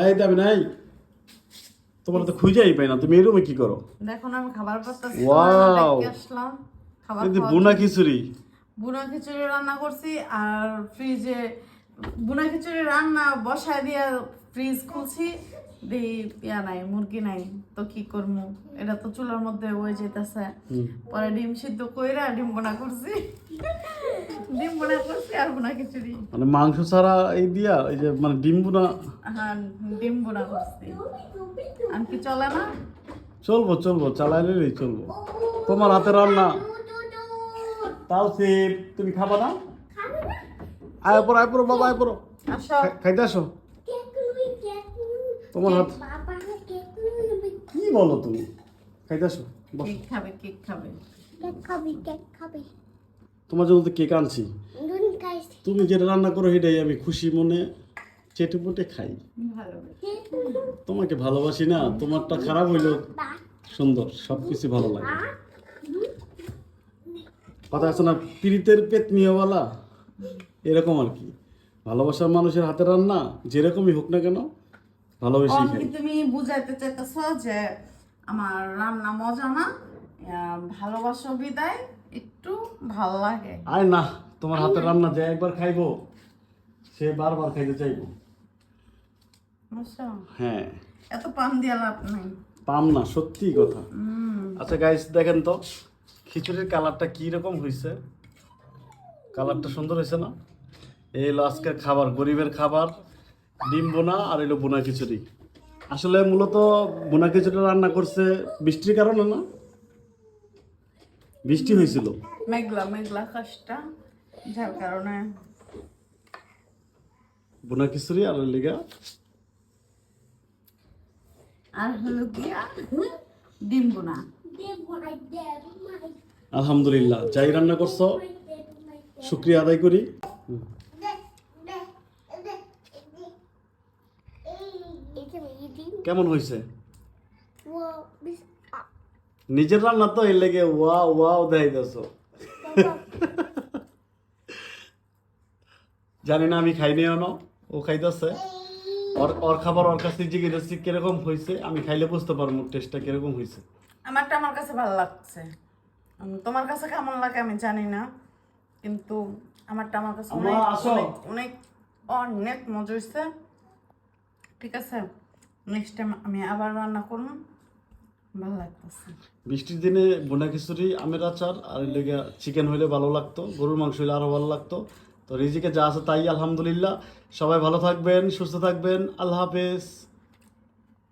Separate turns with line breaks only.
এই দাবি নাই। তোমার তো খুঁজেই পাই না তুমি কি করো?
দেখো না আমি খাবার! আসলাম। খাবার
কিন্তু বুনা খিচুড়ি।
বুনা খিচুড়ি রান্না করছি আর ফ্রিজে বুনা খিচুড়ি রান্না বসায় দিয়ে ফ্রিজ খুলছি ইয়া নাই মুরগি নাই তো কি করব এটা তো চুলার মধ্যে হয়ে যেতেছে পরে ডিম সিদ্ধ কইরা ডিম বোনা করছি। ডিম বোনা করছি আর বুনা খিচুড়ি।
মানে মাংস ছাড়া এই দিয়া এই যে মানে ডিম বুনা?
হ্যাঁ ডিম বোনা করছি। আর কি চলে না?
চলবো চলবো চালাইলেই চলবো। তোমার হাতে রান্না। তাও সেপ তুমি খাবা না? আয় পড়ো আয় পড়ো বাবা আয় পড়ো। খাইতে আসো। তোমার হাত কি বলো তুমি? খাইতে আসো
কেক খাবে কেক খাবে।
কেক খাবি কেক খাবি।
তোমার জন্য তো কেক আনছি। তুমি যেটা রান্না করো সেটাই আমি খুশি মনে চেটে পুটে খাই। তোমাকে ভালোবাসি না তোমারটা খারাপ হইল। সুন্দর সব কিছু ভালো লাগে। কথা আছে না পীড়িতের পেট নিয়েওয়ালা এরকম আর কি। ভালোবাসার মানুষের হাতে রান্না যেরকমই হোক না কেন ভালোবেসেই খাই।
তুমি বুঝাইতে চাইতেছ যে আমার রান্না মজা না ভালোবাসো বিদায়। একটু ভালো লাগে।
আয় না তোমার হাতে রান্না যে একবার খাইবো সে বারবার খাইতে চাইব। হ্যাঁ।
এত পান দিয়া লাভ নাই।
পাম না সত্যি কথা। আচ্ছা গাইস দেখেন তো খিচুড়ির কালারটা কি রকম হয়েছে কালারটা সুন্দর হয়েছে না? এই হলো আজকের খাবার গরিবের খাবার ডিম বোনা আর এলো বোনা খিচুড়ি। আসলে মূলত বোনা খিচুড়ি রান্না করছে বৃষ্টির কারণে না? বৃষ্টি হয়েছিল।
মেঘলা মেঘলা কাজটা যার কারণে
বোনা খিচুড়ি আর লিগা?
আর হলো গিয়া ডিম বোনা।
আলহামদুলিল্লাহ। যাই রান্না করছ শুক্রিয়া আদায় করি। কেমন হয়েছে? নিজের রান্না তো এর লেগে ওয়া ওয়াও দেছ জানি না আমি খাইনি না ও খাইতেছে। ওর ওর খাবার ওর কাছে জিজ্ঞেস কীরকম হয়েছে আমি খাইলে বুঝতে পারব টেস্টটা কীরকম হয়েছে
আমারটা আমার কাছে ভালো লাগছে। তোমার কাছে কেমন লাগে আমি জানি না কিন্তু আমারটা আমার কাছে অনেক। অনেক অনেক মজা হয়েছে ঠিক আছে নেক্সট টাইম আমি আবার রান্না করুন ভালো লাগতেছে।
বৃষ্টির দিনে বোনা খিচুড়ি, আমের আচার, আর লেগে চিকেন হইলে ভালো লাগতো, গরুর মাংস হইলে আরও ভালো লাগতো। তো রিজিকে যা আছে তাই আলহামদুলিল্লাহ। সবাই ভালো থাকবেন, সুস্থ থাকবেন। আল্লাহ হাফেজ।